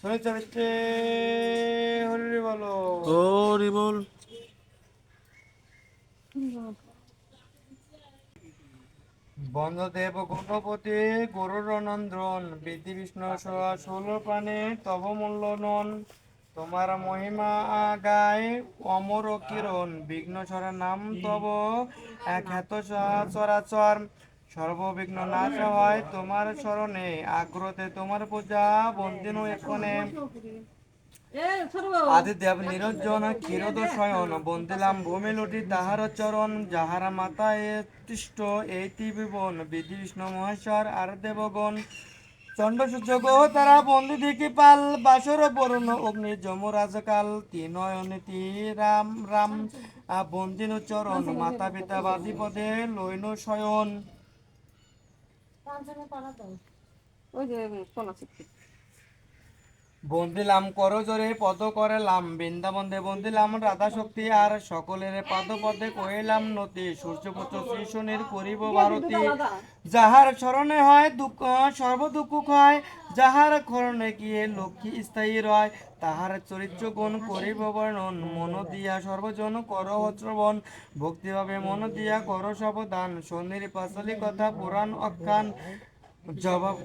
শনি চরিত্রে হরি বলো। হরি বল। বন্ধদেব গণপতি গরুর নন্দ্রন বিধি বিষ্ণু ষোলো প্রাণে তব মূল্য নন। তোমার মহিমা গায় অমর কিরণ বিঘ্ন ছড়া নাম তব এক হেত চরাচর সর্ববিঘ্ন নাশ হয় তোমার স্মরণে আগ্রতে তোমার পূজা বন্দিনু এক্ষণে। আদি দেব নিরঞ্জন ক্ষীরদ শয়ন বন্দিলাম ভূমি লুটি তাহার চরণ যাহারা মাতা এ তিষ্ট এইটি বিবন বিধি বিষ্ণু মহেশ্বর আর দেবগণ। চন্ড সূর্য গহ তারা বন্দি দেখি পাল বাসর বরুণ অগ্নি যমরাজ কাল। তিন তি রাম রাম বন্দিনু চরণ মাতা পিতা বাদি পদে লইনু শয়ন। ওই যে কলা চিপি বন্দিলাম করজরে পদ করেলাম বৃন্দাবন্দে বন্দিলাম রাধা শক্তি আর সকলের পাদ পদে কহিলাম নতি। সূর্যপুত্র শ্রী শনির করিব ভারতী। যাহার স্মরণে হয় দুঃখ সর্ব দুঃখ হয় যাহার খরণে গিয়ে লক্ষ্মী স্থায়ী রয়। তাহার চরিত্র গুণ করিব বর্ণন, মন দিয়া সর্বজন কর শ্রবণ ভক্তিভাবে মন দিয়া কর সবদান শনির পাশালি কথা পুরাণ অখ্যান। জবাব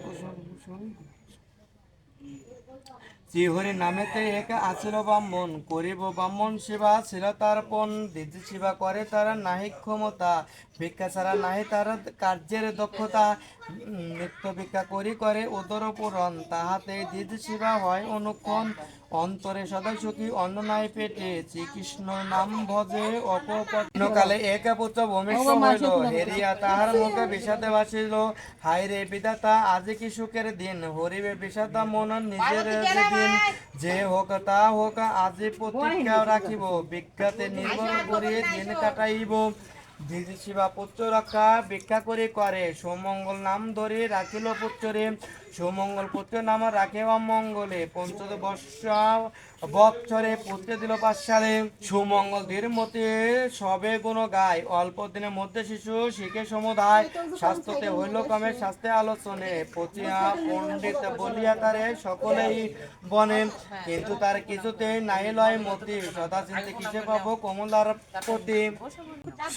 শ্রীহরি নামেতে এক আছিল ব্রাহ্মণ, করিব ব্রাহ্মণ সেবা ছিল তার পণ, দিদি সেবা করে তারা নাহি ক্ষমতা। ভিক্ষা ছাড়া নাহি তার কার্যের দক্ষতা নিত্য ভিক্ষা করি করে উদর পূরণ। তাহাতে দিদি সেবা হয় অনুক্ষণ অন্তরে সদা সুখী অন্ন নাই পেটে শ্রীকৃষ্ণ নাম ভজে অপকালে এক পুত্র ভূমিষ্ঠ হইল হেরিয়া তাহার মুখে বিষাদে বাসিল হাই রে বিধাতা আজ কি সুখের দিন? হরিবে বিষাদা মন নিজের দিন। যে হোক তা হোক আজি প্রতিজ্ঞা রাখিব। বিজ্ঞাতে নির্ভর করিয়ে দিন কাটাইব। দিদি শিবা পুত্র রক্ষা ভিক্ষা করে করে। সুমঙ্গল নাম ধরে রাখিল পুত্রে সুমঙ্গল পুত্র নাম রাখে অমঙ্গলে। পঞ্চদ বর্ষ বৎসরে পুত্র দিল পাঁচ সালে সুমঙ্গল ধীর মতে সবে গুণ গায়, অল্প দিনের মধ্যে শিশু শিখে সমুদায়। স্বাস্থ্যতে হইল কমে স্বাস্থ্যে আলোচনে পচিয়া পণ্ডিত বলিয়া তারে সকলেই বনে কিন্তু তার কিছুতেই নাই লয় মতি। সদা চিন্তে কিসে পাবো কমলার প্রতি?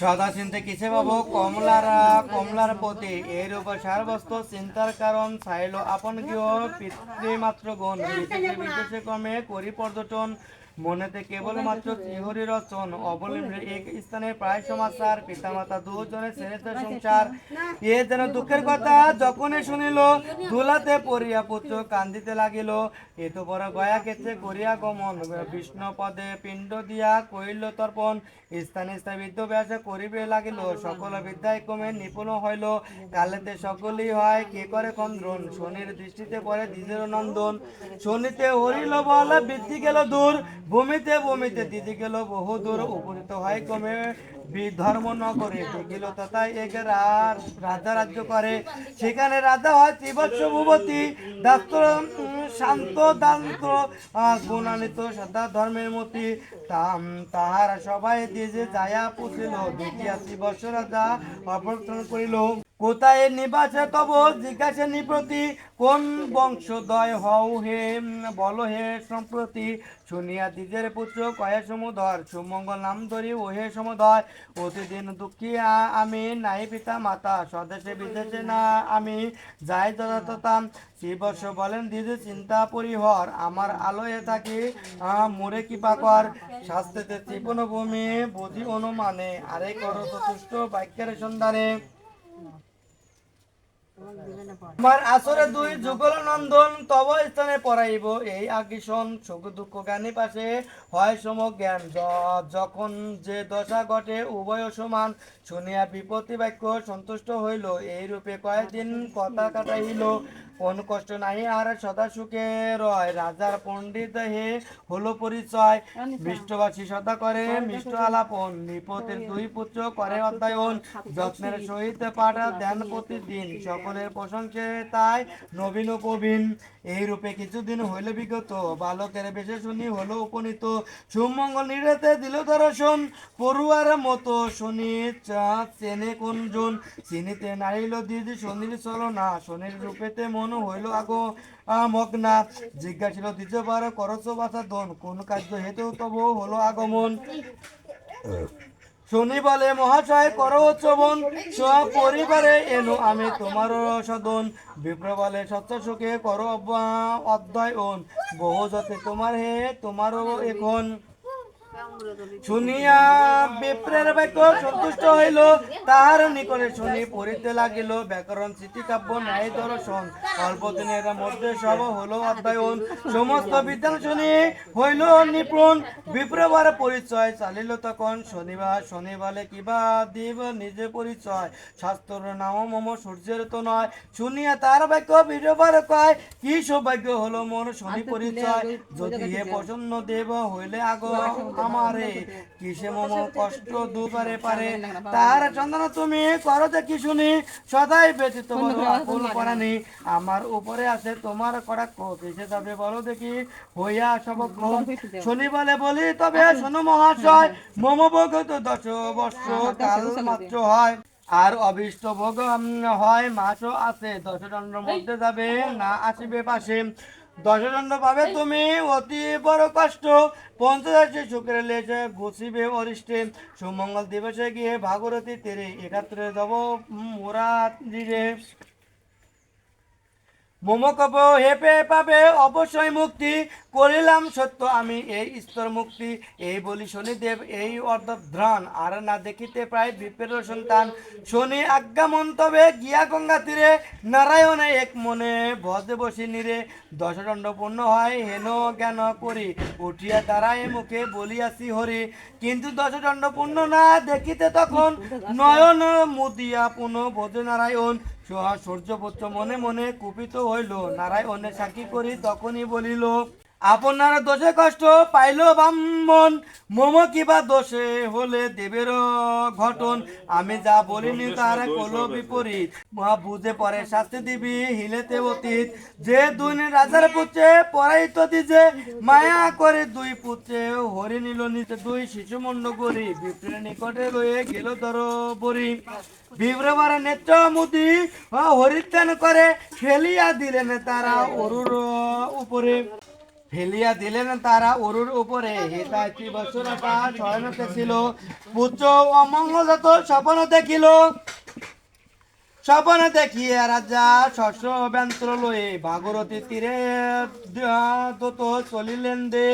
সদা চিন্তে কিসে পাবো কমলার কমলার প্রতি? এর উপর সারবস্ত চিন্তার কারণ চাইল আপন গৃহ পিতৃমাত্র গুণ বিদেশে ক্রমে করি পর্যটন মনেতে কেবলমাত্র ত্রিহরি রচন অবলম্বনে এক স্থানে প্রায় সমাচার পিতামাতা দুজনে ছেড়েছে সংসার এ যেন দুঃখের কথা যখনই শুনিল ধুলাতে পড়িয়া পুত্র কান্দিতে লাগিল এত বড় গয়া কেছে করিয়া গমন বিষ্ণু পদে পিণ্ড দিয়া কইল তর্পণ স্থানে স্থানে বিদ্য বিদ্যাভ্যাসে করিবে লাগিল সকল বিদ্যায় কমে নিপুণ হইল কালেতে সকলই হয় কে করে খন্দ্রন শনির দৃষ্টিতে পড়ে দ্বিজের নন্দন শনিতে হরিল বল বৃদ্ধি গেল দূর ভূমিতে ভূমিতে দিদি গেল বহু দূর উপনীত হয় কমে ধর্ম নগরে দেখিল তথা এক রা- রাজা রাজ্য করে। সেখানে রাজা হয় ত্রিবৎস ভূপতি শান্ত দান্ত আহ, গুণান্বিত সদা ধর্মের মতি। তাহারা সবাই দিয়েছে যায়া পুছিল দেখিয়া ত্রিবৎস রাজা অভ্যর্থন করিল। কোথায় নিবাসে তব জিজ্ঞাসা নিপ্রতি কোন বংশদয় হও হে বল হে সম্প্রতি। শুনিয়া দ্বিজের পুত্র কয়ে সমুদর সুমঙ্গল নাম ধরি ও হে সমুদয় প্রতিদিন দুঃখী আমি নাই পিতা মাতা, স্বদেশে বিদেশে না আমি যাই যথাততাম শ্রীবর্ষ বলেন, দিদি, চিন্তা পরিহর, আমার আলোয় থাকি মোরে কৃপা কর। শাস্ত্রেতে ত্রিপুণ ভূমি বুঝি অনুমানে, আরে করো চতুষ্ট বাক্যের সন্ধানে। আমার আসরে দুই যুগল নন্দন তব স্থানে পড়াইব। এই আগিসন সুখ দুঃখ জ্ঞানী পাশে হয় সম জ্ঞান যখন যে দশা ঘটে, উভয় সমান শুনিয়া বিপত্তি বাক্য সন্তুষ্ট হইল। এই রূপে কয়েকদিন কথা কাটাইল। কোন কষ্ট নাই আর সদা সুখে রয়। রাজার পণ্ডিত হে হলো পরিচয়। মিষ্টবাসী সদা করে মিষ্ট আলাপন। নিপতের দুই পুত্র করে অধ্যয়ন। যত্নের সহিত পাঠা ধ্যান প্রতিদিন। সকলের প্রশংসে তাই নবীন প্রবীণ। এই রূপে কিছুদিন হইল বিগত। বালকের বেশে শুনি হলো উপনীত। সুমঙ্গল নিরেতে দিল দর্শন পড়ুয়ার মতো শুনি চাঁদ চেনে কোন জন চিনিতে নাইল দিদি শনির চলো না শনির রূপেতে মন হইল আগো মগ্না জিজ্ঞাসিল, দ্বিতীয়বার করছ বাসা দন, কোন কার্য হেতু তবু হলো আগমন? শুনি বলে, মহাশয়, করো চবন পরিবারে এনো আমি তোমার সদন। বিপ্র বলে সত্য করো অধ্যয়ন। বহু যাতে তোমার হে তোমারও এখন। শুনিয়া বিপ্রের বাক্য সন্তুষ্ট হইল। তাহার নিকটে শুনি পড়িতে লাগিল, ব্যাকরণ স্মৃতিকাব্য ন্যায় দর্শন। অল্প দিনের মধ্যে সব হলো অধ্যয়ন। সমস্ত বিদ্যান শুনি হইল নিপুণ। বিপ্রবার পরিচয় চালিল তখন। শনিবার শনিবারে কিবা দিব নিজে পরিচয়। শাস্ত্র নাম মম, সূর্যের তো নয়। শুনিয়া তার বাক্য বিপ্রবার কয়, কি সৌভাগ্য হলো মোর শনি পরিচয়। যদি হে প্রসন্ন দেব হইলে আগ আমারে। কিসে মম কষ্ট দুপারে পারে। তার চন্দন তুমি করো দেখি শুনি। সদাই ব্যতীত বলো আকুল পরানি আমার উপরে আছে তোমার কড়াক্ষ কিসে যাবে বলো দেখি। হইয়া সবক্রম শনি বলে বলি তবে শোনো মহাশয় মম ভগত দশ বর্ষ কাল মাত্র হয়। আর অভিষ্ট ভোগ হয় মাসও আছে। দশদণ্ডের মধ্যে যাবে না আসিবে পাশে। দশদণ্ড পাবে তুমি অতি বড় কষ্ট। পঞ্চদশী শুক্রের লেজে ঘুষিবে অরিষ্টে। সুমঙ্গল দিবসে গিয়ে ভাগরতী তেরে একাত্রে যাব মোরা দিরে মোমকব হেপে পাবে অবশ্যই মুক্তি, করিলাম সত্য আমি এই স্তর মুক্তি। এই বলি শনিদেব, এই অর্ধধ্রান আর না দেখিতে প্রায় বিপের সন্তান। শনি আজ্ঞা মন্তবে গিয়া গঙ্গা তীরে, নারায়ণে এক মনে ভজে বসি নিরে। দশদণ্ড পূর্ণ হয় হেন জ্ঞান করি, উঠিয়া দাঁড়ায় মুখে বলিয়াছি হরি। কিন্তু দশদণ্ড পূর্ণ না দেখিতে তখন নয়ন মুদিয়া পুনঃ বোধে নারায়ণ। সোহা সূর্যপুত্র মনে মনে কুপিত হইল। নারায় অনেক সাক্ষী করি তখনই বলিল আপনার দোষে কষ্ট পাইল ব্রাহ্মণ। মম কিবা দোষে হলে দেবের ঘটন। আমি যা বলিনি তার কলো বিপরীত। মহা বুঝে পরে শাস্তি দিবি হিলেতে অতীত। যে দুই রাজার পুত্রে পরাইত দিছে মায়া করে দুই পুত্রে হরি নিল নিতে দুই শিশু মন্ড করি বিপ্রের নিকটে রয়ে গেল ধর বরি বিভ্রমার নেত্র মুদি হরিত্যান করে ফেলিয়া দিলেন তারা অরুর উপরে। ফেলিয়া দিলেন তারা অরুর উপরে। হিতাচি বছরটা শয়নতে ছিল। পুত্র অমঙ্গলত স্বপ্ন দেখিল। স্বপ্ন দেখিয়ে রাজা শস্য ব্যন্ত্র লয়ে ভাগরতী তীরে দত চলিলেন দে।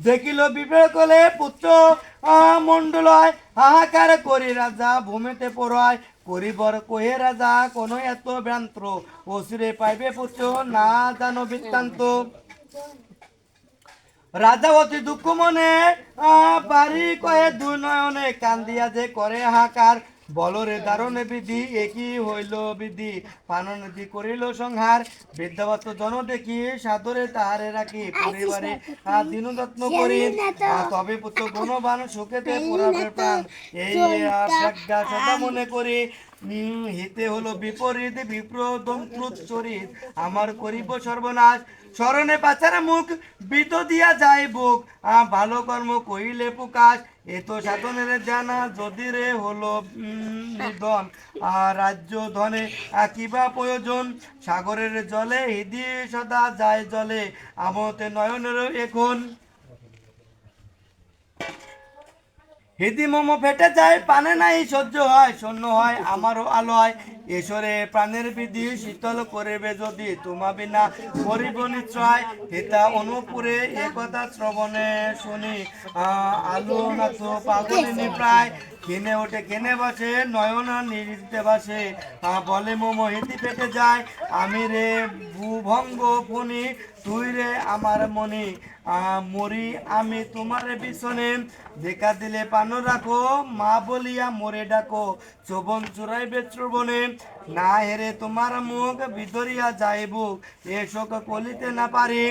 দেখিল বিবেক কলে পুত্র মণ্ডলয় হাহাকার করি রাজা ভূমিতে পড়ায়। করিবর কহে রাজা, কোন এত ভ্রান্ত অসুরে পাইবে পুত্র? না জানো বৃত্তান্ত। রাজা অতি দুঃখ মনে বাড়ি কয়ে দুই নয়নে কান্দিয়া যে করে হাকার বলরে দারণে বিধি একই হইল বিধি? পাননদি করিল সংহার। বিদ্যাবত জন দেখি সাদরে তাহারে রাখি। পরিবারে দিন যত্ন করি। তবে পুত্র গুণবান সুখেতে পুরাবে প্রাণ। এই আহ, প্রজ্ঞা সদা মনে করি। উম, হিতে হলো বিপরীত বিপ্রদমক্রুত চরিত। আমার করিব সর্বনাশ। স্মরণে পাচার মুখ, বিত দিয়া যায় বুক। ভালো কর্ম কইলে প্রকাশ, এ তো সাধনের জানা, যদি রে হলো ধন। আর রাজ্য ধনে কিবা প্রয়োজন, সাগরের জলে হিদি সদা যায় জলে, আমতে নয়নের এখন। হিদি মোমো ফেটে যায়, পানে নাই, সহ্য হয়, শূন্য হয়, আমারও আলোয় ঈশ্বরে প্রাণের বিধি শীতল করবে যদি, তোমা বিনা করিব নিশ্চয়। হিতা অনুপুরে এ কথা শ্রবণে শুনি। আলো নাথ পাগলিনী প্রায়। কেনে ওঠে কেনে বসে, নয়ন নিরিতে বসে। বলে মোমো হিতি পেটে যায়। আমি রে ভূভঙ্গ ফণি তুই রে আমার মনি মরি আমি তোমার পিছনে দেখা দিলে পানো রাখো, মা বলিয়া মরে ডাকো। চোবন চুরাইবে শ্রবণে না হেরে তোমার মুখ ভিতরিয়া যাইব এসব কলিতে না পারি।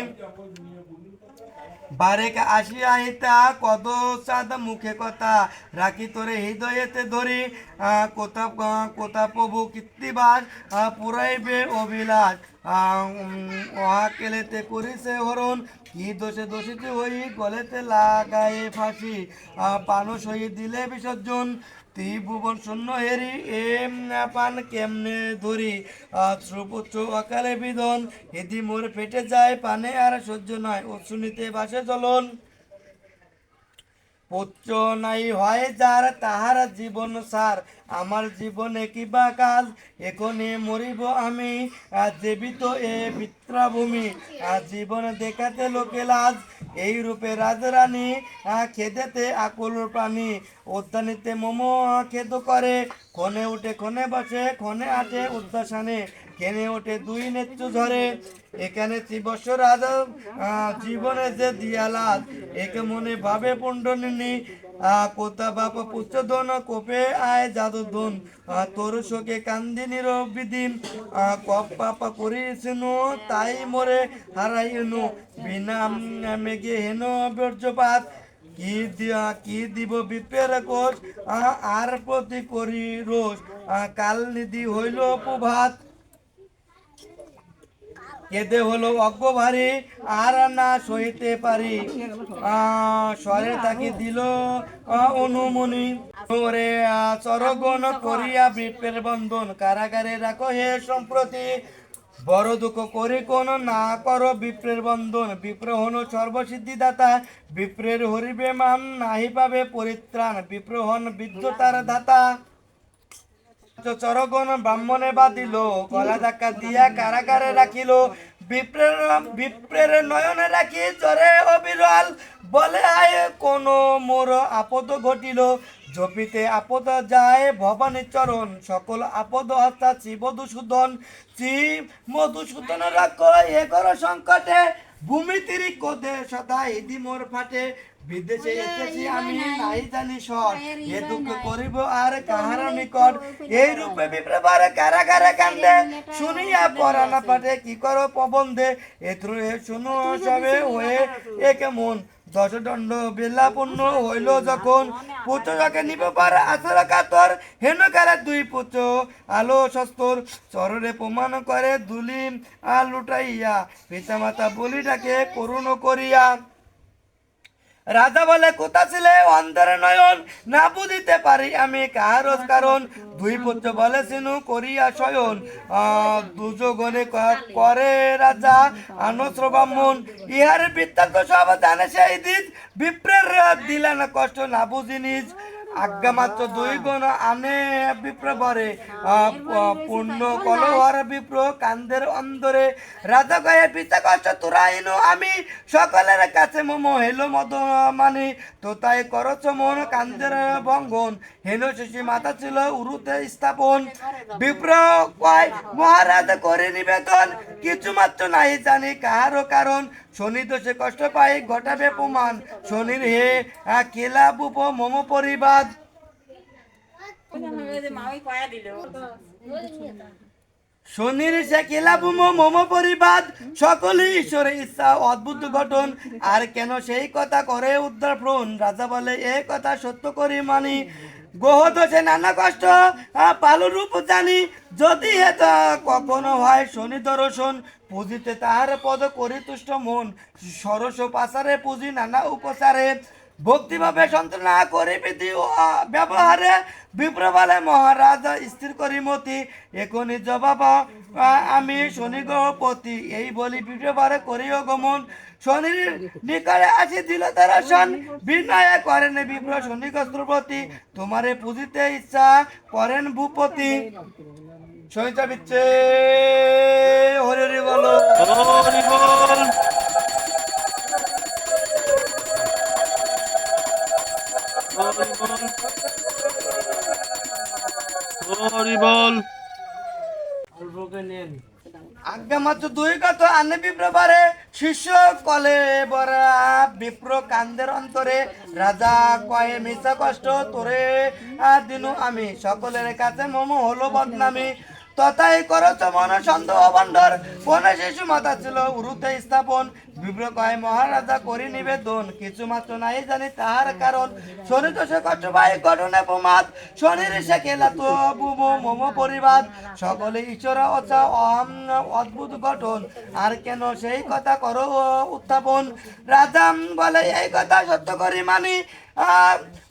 বারেক আসিয়া হিতা কদ সাদ মুখে কথা। রাখি তোরে হৃদয়েতে ধরি আহ, কোথা প্রভু কীর্তিবাস পুরাইবে অভিলাষ। আহ, অহা কেলেতে করিছে হরণ কি দোষে দোষিত হই গলেতে লাগায়ে ফাঁসি। পানস হই দিলে বিসর্জন ত্রিভুবন শূন্য হেরি, এম পান কেমনে ধরি? শ্রুপুত্র অকালে বিধন এদি মোর ফেটে যায়, পানে আর সহ্য নয় ও শুনিতে বাসে চলন পুত্র নাই হয় যার, তাহার জীবন সার। আমার জীবনে কিবা কাজ, এখনে মরিব আমি। জীবিত এ পিত্রাভূমি আর জীবন দেখাতে লোকে লাজ। এই রূপে রাজরানী খেদেতে আকুল প্রাণী উদ্যানিতে মোমো খেদ করে ক্ষণে উঠে ক্ষণে বসে ক্ষণে আটে উদ্যাসনে। কেনে ওঠে দুই নেত্র ঝরে। এখানে ত্রিবর্ষ রাজা জীবনে যে দিয়ালাল, একে মনে ভাবে পুণ্ডনিনী কোথা বাপ পুত্রধন কোপে আয় জাদুধন তোর শোকে কান্দিনী রবিদিন কপ পাপা করিসনু, তাই মোরে হারাইনু বিনা মেঘে হেন বর্জ্যপাত কি দিয়া, কি দিব বিপের কোষ? আর প্রতি করি রোষ। কাল নিধি হইল প্রভাত। কেঁদে হলো অজ্ঞ আর না সইতে পারি। স্বরে তাকে দিল অনুমনি। ওরে চরগণ করিয়া বিপের বন্ধন। কারাগারে রাখো হে সম্প্রতি। বড় দুঃখ করি কোন না করো বিপ্রের বন্ধন। বিপ্র হন সর্বসিদ্ধি দাতা বিপ্রের হরিবে মান নাহি পাবে পরিত্রাণ। বিপ্র হন বিদ্যুতার দাতা। চরগণ ব্রাহ্মণে বাঁধিল, গলা দিয়া কারাগারে রাখিল। বিপ্রের নয়নে রাখি চরে বলে আয় কোন মোর আপদ ঘটিল। জপিতে আপদ যায় ভবানী চরণ, সকল আপদ হস্তা শ্রী মধুসূদন শ্রী মধুসূদন রাখো এ কর সংকটে, ভূমি তিরি কোদে সদা ইদি মোর ফাটে। বিদেশে এসেছি আমি নাই জানি সর। এ দুঃখ করিব আর কাহার নিকট। এই রূপে বিপ্রবার কান্দে। শুনিয়া পরানা পাঠে কি করো প্রবন্ধে? এ শুনো সবে হয়ে দশদণ্ড বেলা পূর্ণ হইল যখন পুত্র যাকে নিব পার আসর কাতর। হেন কালে দুই পুত্র আলো শস্তর। চররে প্রমাণ করে দুলিম আর লুটাইয়া পিতামাতা বলিটাকে করুণ করিয়া রাজা বলে, কোথা ছিলে? অন্তরে নয়ন। না বুঝিতে পারি আমি কারজ কারণ। দুই পুত্র বলে, সিনু, করিয়া শয়ন। দুযোগনে করে রাজা আনস্র ব্রাহ্মণ ইহার বৃত্তান্ত সব জানে সেই দিন। বিপ্রের দিলা না কষ্ট, না বুঝি নিজ। আজ্ঞা মাত্র দুই গুণ আনে বিপ্র বরে। আহ, প- পূর্ণ কলহর বিপ্র কান্দের অন্দরে। রাজা কয়ে পিতা কষ্ট তোরাইনু আমি। সকলের কাছে মোম হেলো মদ মানি তো তাই করছ মন কান্দের ভঙ্গন হেন শিশি মাতা ছিল উরুতে স্থাপন। বিপ্র কয় মহারাজ করে নিবেদন। কিছু মাত্র নাই জানি কাহারও কারণ। শনি দোষে কষ্ট পাই ঘটাবে প্রমাণ। শনির হে আহ, কেলা বুপ মম পরিবাদ। শনির সে কেলাবুম মম পরিবাদ। সকলে ঈশ্বরের ইচ্ছা অদ্ভুত গঠন। আর কেন সেই কথা করে উদ্ধার প্রণ রাজা বলে এ কথা সত্য করি মানি। গ্রহ দোষে নানা কষ্ট পালু রূপ জানি। যদি এটা কখনো হয় শনি দর্শন, পুজিতে তাহার পদ করি তুষ্ট মন। সরস পাচারে পুঁজি নানা উপচারে। ভক্তিভাবে সন্ত্রনা করে বিধি ও ব্যবহারে। বিপ্রবালে মহারাজ স্থির করি মতি এখনই জবাব আমি শনি গ্রহপতি এই বলি বিপ্রবারে করিও গমন। শনির নিকটে আসি দিল দর্শন বিনয় করেন বিপ্র শনি গস্ত্রপতি তোমারে পুজিতে ইচ্ছা করেন ভূপতি। সহিতা বিচ্ছে হরি হরি বলো। হরি বল। হরি বল হরি বল আজ্ঞা মাত্র দুই কথা, আনে বিপ্রবারে শিষ্য কলে বরা, বিপ্র কান্দের অন্তরে, রাজা কয়ে মিশা কষ্ট তোরে দিনু আমি। সকলের কাছে মোমো হলো বদনামি। তথাই করছ মন সন্দেহ বন্ধর। কোন শিশু মাতা ছিল উরুতে স্থাপন নাই জানি কারণ। শনি অদ্ভুত গঠন। আর কেন সেই কথা করো উত্থাপন? রাজা বলে এই কথা সত্য করি মানি।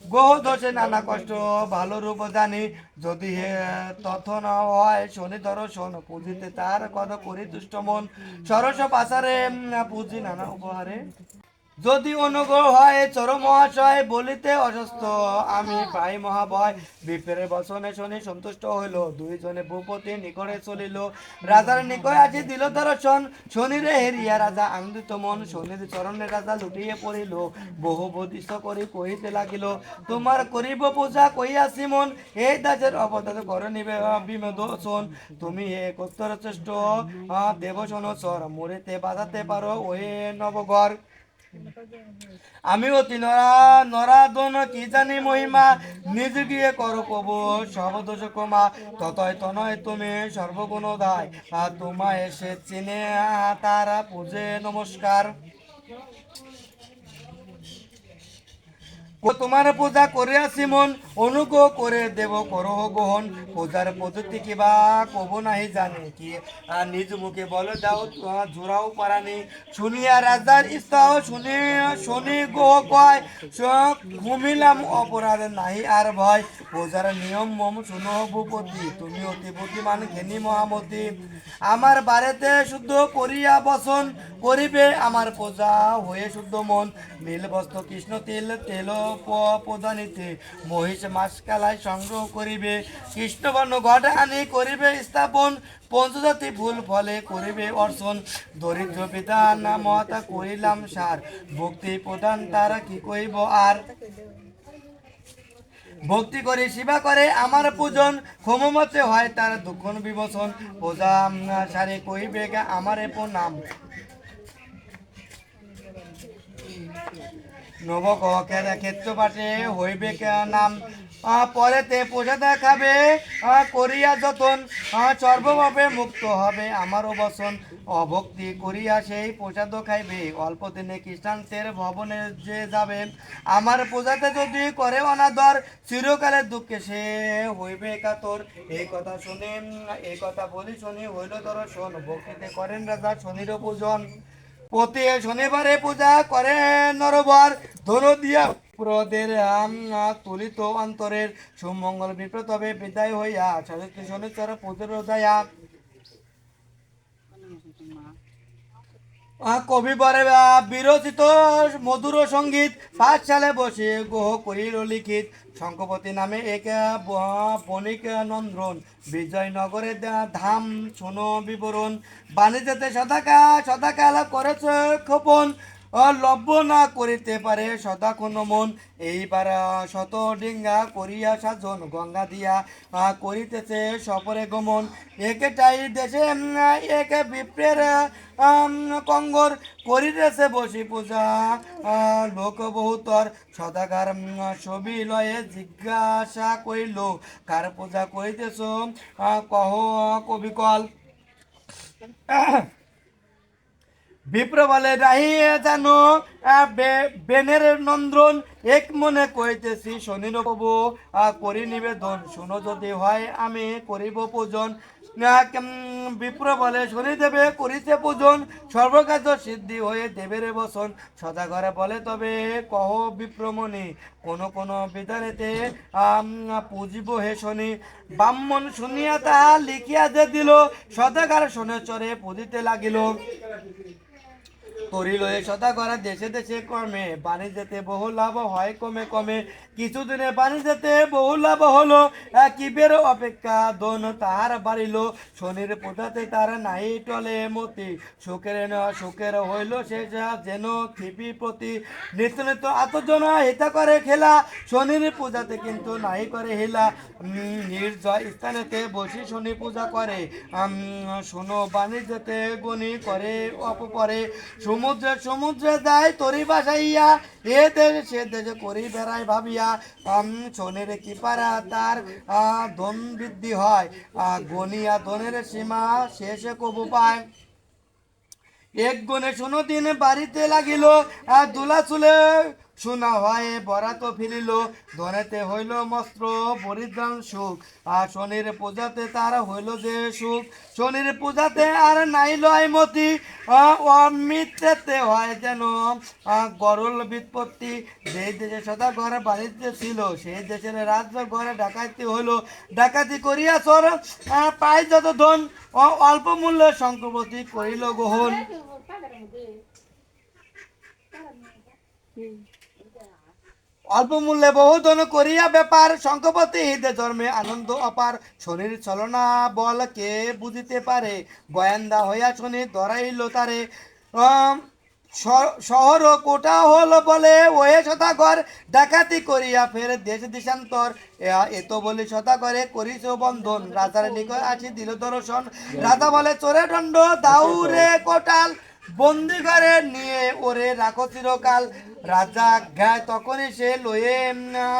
গ্রহ দোষে নানা কষ্ট ভালো রূপ জানি। যদি হে তথ্য না হয় শনি দর্শন পুঁজিতে তার কত করি দুষ্ট মন। সরস পাশারে উম, পুজি নানা উপহারে যদি অনুগ্রহ হয় চর মহাশয় বলিতে অসুস্থ। আমি পাই মহাভয় বিপের বচনে শনি সন্তুষ্ট হইল। দুইজনে ভূপতি নিকটে চলিল। রাজার নিকট আজি দিল দর্শন। শনিরে হেরিয়া রাজা আনন্দিত মন। শনির চরণে রাজা লুটিয়ে পড়িল। বহু বদিষ্ঠ করি কহিতে লাগিল তোমার করিব পূজা কহিয়াছি মন? এই দাসের অবদান করে নিবে বিমেদ শোন তুমি হে কত্তর শ্রেষ্ঠ। আহ, দেব শোন মরিতে বাজাতে পারো ওহে নবগর। আমি অতি নরা দন, কি জানি মহিমা, নিজ গিয়ে কর কব, সব দোষ কমা ততয় তনয় তুমি সর্বগুণ দায় তোমায় এসে চিনে তারা পূজে নমস্কার। তোমার পূজা করিয়াছি মন অনুগ্রহ করে দেব করহ গ্রহণ। পূজার পদ্ধতি কিবা কব নাহি জানে কি। আর নিজ মুখে বলে দাও জোড়াও পারানি শুনিয়া রাজার ইস্তাহ শুনি শুনি গোহ কয় ঘুমিলাম, অপরাধ নাহি আর ভয়। পূজার নিয়ম মম, শুনো ভূপতি, তুমি অতি বুদ্ধিমান ঘেনি মহামতি। আমার বাড়িতে শুদ্ধ করিয়া বসন, করিবে আমার পূজা, হয়ে শুদ্ধ মন। নীল বস্ত্র, কৃষ্ণ তিল, তেল প্রদানিতে মহিষ মাস কালায় সংগ্রহ করিবে কৃষ্ণবর্ণ ঘট করিবে স্থাপন পঞ্চজাতি ফুল ফলে করিবে অর্চন। দরিদ্র পিতা না মহাতা করিলাম সার ভক্তি প্রদান তারা কি কইব আর? ভক্তি করে সেবা করে আমার পূজন ক্ষমমতে হয় তার দুঃখন পূজা উম, সারে কইবে গা আমার এপো নবকের ক্ষেত্র পাশে হইবে নাম? পরেতে পূজা দেখাবে করিয়া যতন সর্বভাবে মুক্ত হবে আমারও বসন। অভক্তি করিয়া সেই প্রসাদ খাইবে, অল্প দিনে খ্রিস্টানদের ভবনে যে যাবে। আমার পূজাতে যদি করে অনাদর, চিরকালের দুঃখে সে হইবে কাতর। এই কথা শুনে, এই কথা বলি শুনি হইল শোন ভক্তিতে করেন রাজা শনির পূজন প্রতি শনিবারে পূজা করে নরবর। ধর দিয়া প্রদের তুলিত অন্তরের সুমঙ্গল বিপ্রতবে বিদায় হইয়া সরস্বতী শনিচর পুজোর দয়া আহ, কবি বরে বিরচিত মধুর সংগীত পাঁচ সালে বসে গোহ করিল লিখিত। শঙ্কপতি নামে এক বণিক নন্দন বিজয়নগরে ধাম শোনো বিবরণ। বাণিজ্যতে সদাকা সদাকাল করেছে আহ, লভ্য না করিতে পারে সদা কোনো মন। এইবার শত ডিঙ্গা করিয়া সাজন গঙ্গা দিয়া করিতেছে সপরে গমন। একেটাই দেশে একে বিপ্রের কঙ্গর করিতেছে বসি পূজা। লোক বহুতর সদাগার উম, ছবি লয়ে জিজ্ঞাসা করিল কার পূজা করিতেছ? কহ কবিকল। বিপ্র বলে রাহি জানো বেনের নন্দন এক মনে কইতেছি শনির প্রভু করি নিবেদন, শুনো যদি হয় আমি করিব পূজন। বিপ্র বলে শনি দেবে করিতে পূজন, সর্বকার্য সিদ্ধি হয়ে দেবের বসন। সদা ঘরে বলে তবে কহ বিপ্রমণি, কোন কোন বিধানেতে পুজিব হে শনি। ব্রাহ্মণ শুনিয়া তাহা লিখিয়া যে দিল, সদাগার শোনে চরে পুজিতে লাগিল। করিল এ সদা করা দেশে দেশে কর্মে বাণিজ্যতে বহু লাভ হয়, কমে কমে। কিছুদিনে বাণিজ্যতে বহু লাভ হলো কিবের অপেক্ষা। দন তাহার বাড়িল, শনির পূজাতে তার নাই টলে মতি। সুখের সুখের হইল সে যেন খিপি প্রতি। নিত্য নিত্য আতজনা হিতা করে খেলা, শনির পূজাতে কিন্তু নাই করে হেলা। নির্জয় স্থানেতে বসি শনি পূজা করে। শোনো, বাণিজ্যতে গণি করে অপপরে সমুদ্রে সমুদ্রে যায় তরি বাসাইয়া, এ দেশে, সে দেশে করি বেড়ায় ভাবিয়া ছনের কি পারা তার ধন বৃদ্ধি হয় গনিয়া ধনের সীমা শেষে কবু পায়। এক গনে শোনো দিন বাড়িতে লাগিল, আর দুলা চুলে শোনা হয় বরাত ফিরিল, ধনেতে হইল মস্ত্র পরিধান সুখ। আর শনির পূজাতে তার হইল যে সুখ। শনির পূজাতে আর নাই লয় মতি অমিত্রেতে হয় যেন গরল বিৎপত্তি। যে দেশে সদা ঘরে বাড়িতে ছিল সেই দেশের রাজ্য ঘরে ডাকাতি হইল। ডাকাতি করিয়া সর পাই যত ধন অল্প মূল্যে শঙ্করবতী করিল গ্রহণ অল্প মূল্যে বহু ধন করিয়া ব্যাপার, শঙ্কপতি হৃদয় ধর্মে আনন্দ অপার। শনির ছলনা বল কে বুঝিতে পারে? গোয়েন্দা হইয়া শনি ধরাইল তারে। শহর কোটা হল বলে ওয়ে সদাগর, ডাকাতি করিয়া ফের দেশ দেশান্তর। এত বলি সদাগরে করিস বন্ধন, রাজার নিকট আসি দিল দর্শন। রাজা বলে, চোরে দণ্ড দাউরে কোটাল বন্দি ঘরে নিয়ে ওরে রাখো চিরকাল। রাজা গায় তখনই সে লয়ে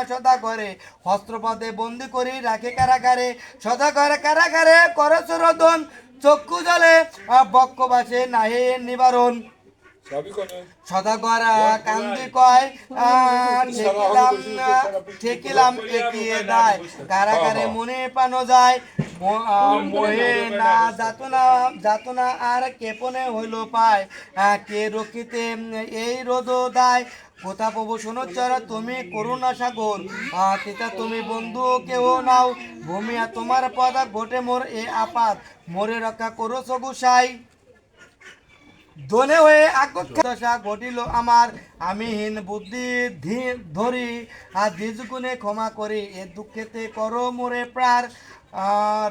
সদা করে হস্ত্রপদে বন্দি করি রাখে কারাগারে। সদা করে কারাগারে করে চোরদন চক্ষু জলে বক্ষবাসে নাহে নিবারণ। সদাগর কান্দি কয় ঠেকিলাম আহ, ঠেকিলাম এগিয়ে দেয় কারাগারে মনে পানো যায়। মোহে না যাতনা যাতনা আর কেপনে হইল পায়। কে রক্ষিতে এই রোদ দায়। কোথা পাবো শোনোচ্চার তুমি করুণা সাগর। তিতা তুমি বন্ধু কেউ নাও। ভূমিয়া তোমার পদা ঘটে মোর এ আপাত। মোরে রক্ষা করো সগুসাই দোনে হয়ে দশা ঘটিল আমার। আমি হীন বুদ্ধি ধরি, আর দ্বিজগুণে ক্ষমা করি, এ দুঃখেতে করো মোরে প্রার।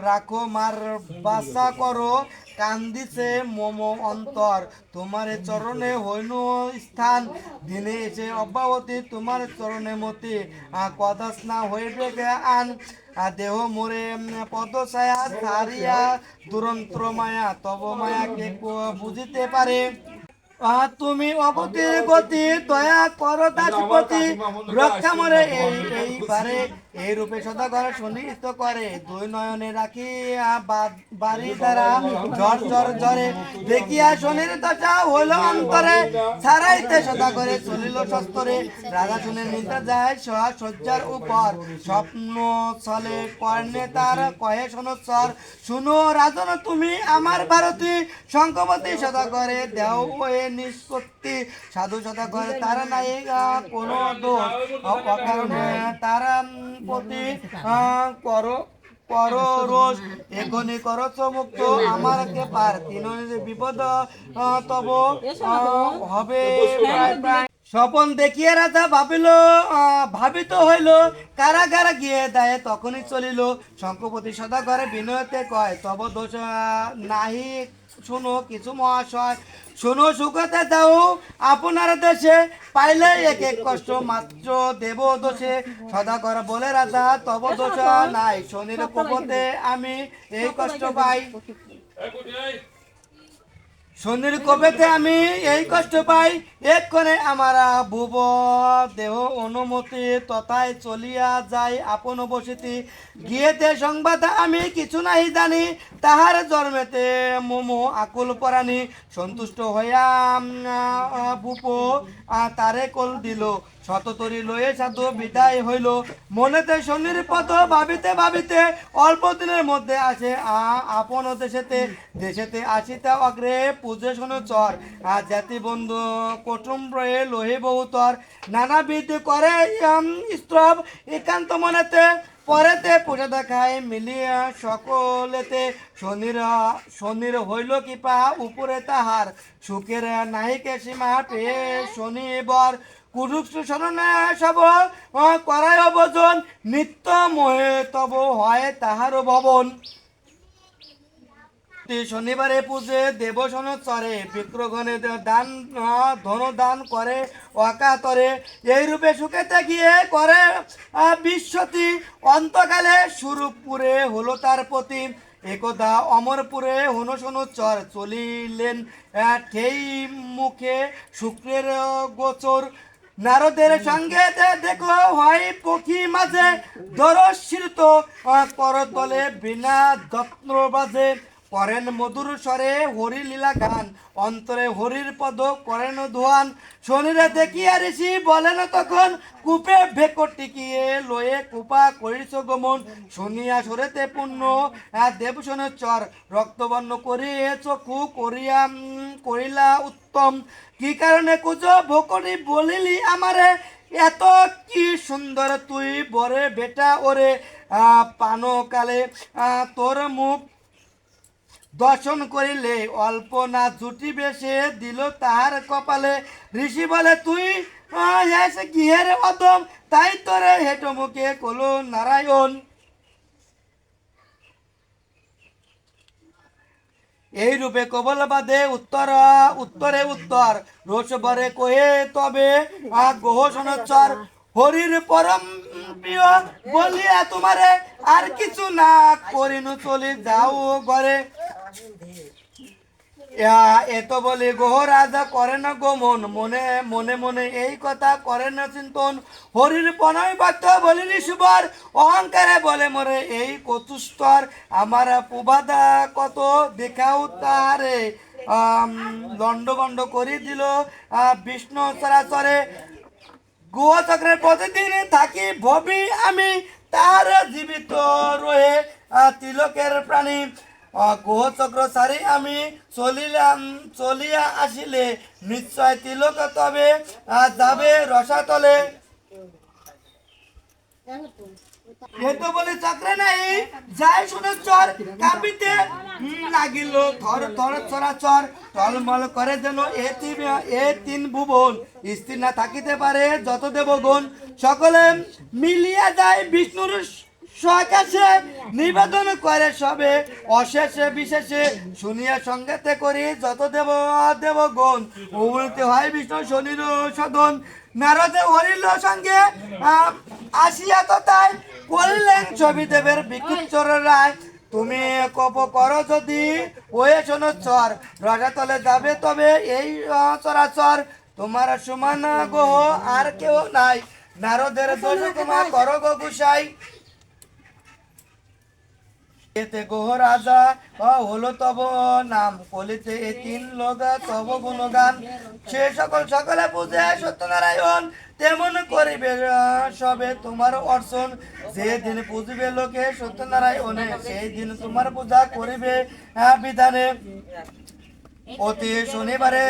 রাখো মার বাসা করো, কান্দিছে মম অন্তর। তোমার চরণে হইল স্থান, দিনে এসে অব্যাহতি, তোমার চরণে মতি। কদাস না হইবে আন। দেহ মোরে পদ ছায়া সারিয়া দুরন্ত মায়া, তব মায়াকে কো- বুঝিতে পারে? তুমি অগতির গতি, দয়া কর দাসপতি, রক্ষা মরে এই এই পারে এই রূপে সদা করে সুনিষ্ট করে। দুই নয়নে রাখি আহ, বা- বাড়ি দ্বারা ঝড় ঝড় ঝরে দেখিয়া শনির দশা হইল অন্তরে। ছাড়াইতে সদা করে চলিল সস্তরে। রাজা শুনে নিতে যায় সহা শয্যার উপর। স্বপ্ন চলে কর্ণে তার কয়ে শোনস্বর শুনো রাজন তুমি আমার ভারতী। শঙ্কবতী সদা করে দেও ওয়ে নিষ্পত্তি। সাধু সদা করে তারা নাই আহ, কোনো দোষ অকারণে তারা প্রতি করো কর রোষ এখনি কর মুক্ত আমার কে পার তিন বিপদ তব হবে স্বপন দেখিয়ে রাজা ভাবিল ভাবিত হইল কারাগারা গিয়ে দেয় তখনই চলিল শঙ্কপতি সদা ঘরে বিনয়তে কয় তব দোষ নাহি শুনো কিছু মহাশয় শুনো সুখতে দাও, আপনার দেশে পাইলে এক এক কষ্ট মাত্র দেব দোষে। সদা করে বলে রাজা, তব দোষ নাই। শনির কোপতে আমি এই কষ্ট পাই। শনির কবেতে আমি এই কষ্ট পাই? এক্ষণে আমারা ভুব দেহ অনুমতি তথায় চলিয়া যাই আপন বসিতি। গিয়েতে সংবাদ আমি কিছু নাই জানি, তাহার জন্মেতে মোমো আকুল পরাণী সন্তুষ্ট হইয়া ভূপ তারে কল দিল। শততরি লয়ে সাধু বিদায় হইল। মনেতে শনির পদ ভাবিতে ভাবিতে অল্প দিনের মধ্যে আসে। আ, আপন দেশেতে দেশেতে আসিতে অগ্রে পূজে শোনো চর। আর জাতি বন্ধু কুটুম্ব লোহে বহুতর নানাবিধ করে স্তব একান্ত মনেতে, পরেতে পূজা দেখায় মিলিয়া সকলেতে। শনির শনির হইল কৃপা, উপরে তাহার। সুখের নাহিকে সীমা পেয়ে শনিবার নিত্য মোহে তব হয় তাহার ভবন শনিবারে পূজে দেবসন চরে বিক্রগণে দান ধন দান করে অকাতরে এই রূপে সুখেতে গিয়ে করে বিশ্বতি অন্তকালে সুরূপপুরে হলো তার প্রতি একদা অমরপুরে হনু শনু চর চলিলেন ঠেই মুখে শুক্রের গোচর নারদের সঙ্গে দেখো হয় পক্ষী মাঝে দরশিত করতলে বিনা যত্ন বাজে। করেন মধুর স্বরে হরি লীলা গান, অন্তরে হরির পদ করেন ধোয়ান। শনিরে দেখিয়া ঋষি বলেন তখন, কূপে ভেকো টিকিয়ে লয়ে কূপা করিস গমন। শুনিয়া সরেতে পুণ্য দেবসনের চর, রক্তবর্ণ করিয়ে চক্ষু করিয়া করিলা উত্তম। কি কারণে কুজ? ভকরি বলিলি আমারে, এত কি সুন্দর তুই বরে বেটা, ওরে পানকালে তোর মুখ দর্শন করিলে অল্প না জুটি বেশে দিল তাহার কপালে। ঋষি বলে, তুই গিয়ের অদম তাই তোরে হেঁটো মুখে কলো নারায়ণ। এই রূপে কবল বাদে উত্তর, উত্তরে উত্তর। রোষ বরে কহে তবে সনচ্চর হরির পরম প্রিয় বলিয়া তোমারে আর কিছু না করিনু, চলি যাও ঘরে। এত বলে গোহ রাজা করে না গোমন মনে। মনে মনে এই কথা করে না চিন্তন। হরির পনয় বাক্য বলিনি সুবর, অহংকারে বলে মরে এই কতুস্তর আমার পুবাদা কত দেখাও তারে দণ্ড গণ্ড করে দিল বিষ্ণু চরাচরে গুহচক্রের প্রতিদিন থাকি ভবি আমি তার জীবিত রয়ে তিলকের প্রাণী। আহ, গুহচক্র সারি আমি চলিলাম চলিয়া আসিলে নিশ্চয় তিলক তবে যাবে রসাতলে যেন এ তিন এ তিন না থাকিতে যত সকলে মিলিয়া যায় বিষ্ণুর সকাশে নিবেদন করে সবে, অশেষে, বিশেষে শুনিয়া সঙ্গেতে করি, যত দেব দেবগণ উমতে হয় বিষ্ণু শনির সদন নারদে হরিল সঙ্গে আসিয়া তো তাই করলেন ছবি দেবের বিকুচ্চর রায়। তুমি কপ করো যদি, ওয়ে শোনো চর রসাতলে যাবে তবে এই চরাচর। তোমার সমান গো আর কেউ নাই। নারদের দোষ তোমার করো গো গুসাই। এতে গোহ রাজা হলো তব নাম। কলিতে তিন লোক তব গুণগান। সে সকল সকলে পূজে সত্যনারায়ণ, তেমন করিবে সবে তোমার অর্চন। যে দিন পুজিবে লোকে সত্যনারায়ণে সেই দিন তোমার পূজা করিবে বিধানে। অতি শনিবারে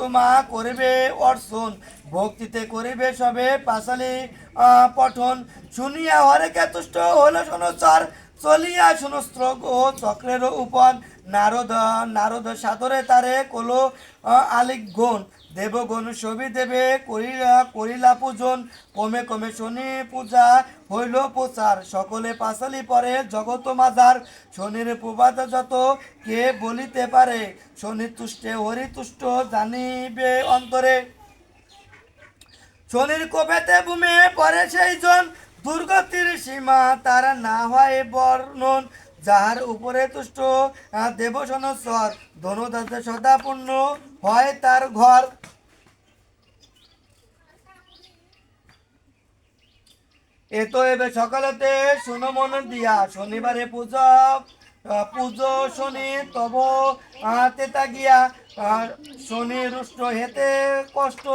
তোমা করিবে অর্চন, ভক্তিতে করিবে সবে পাশালি পঠন। শুনিয়া হরেকে তুষ্ট হলো শোনচার চলিয়া শুনস্ত্র ও চক্রের উপর। নারদ নারদ সাদরে তারে কলো আলিগণ দেবগণ ছবি দেবে করিলা করিলা পূজন। কমে কমে শনি পূজা হইল প্রচার। সকলে পাশালি পরে জগত মাজার। শনির প্রবাদ যত কে বলিতে পারে, শনি তুষ্টে হরি তুষ্ট জানিবে অন্তরে। শনির কোপেতে বুমে পরে সেই জন দুর্গতির সীমা তার না হয় বর্ণন। যাহার উপরে তুষ্ট আহ, দেব সনস্বর ধনুদাতে সদাপূর্ণ হয় তার ঘর। এ তো এবে সকালেতে শুনো মন দিয়া শনিবারে পূজা পুজো শনি তব তেতা গিয়া আহ, শনি রুষ্ট হেতে কষ্ট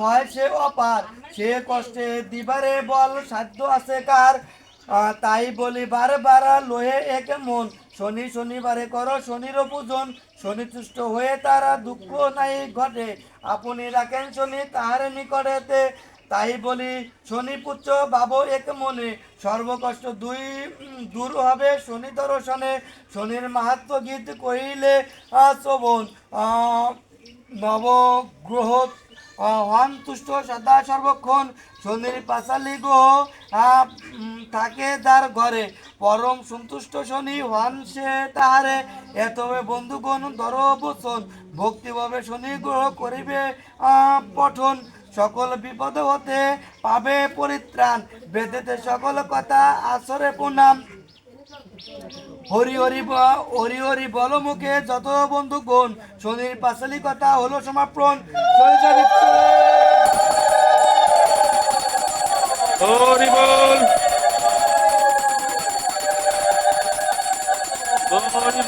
হয় সে অপার। সে কষ্টে দিবারে বল সাধ্য আছে কার। তাই বলি বারবার বারা লোহে এক মন। শনি শনিবারে করো শনির পূজন। শনি তুষ্ট হয়ে তারা দুঃখ নাই ঘটে। আপনি রাখেন শনি তাহার নিকটেতে। তাই বলি শনি পুত্র বাবু এক মনে সর্বকষ্ট দুই দূর হবে শনি দর্শনে। শনির মাহাত্ম গীত কহিলে শ্রবণ নবগ্রহ আহ, হন তুষ্ট সদা সর্বক্ষণ। শনির পাশালি গ্রহ থাকে তার ঘরে। পরম সন্তুষ্ট শনি হন সে তাহারে। এত বন্ধুগণ ধর ভক্তিভাবে শনি গ্রহ করিবে পঠন। সকল বিপদ হতে পাবে পরিত্রাণ। বেদেতে সকল কথা আসরে প্রণাম। হরি হরি হরি হরি বল মুখে যত বন্ধু গুণ। শনির পাশালি কথা হলো সমাপন। হরি বল। হরি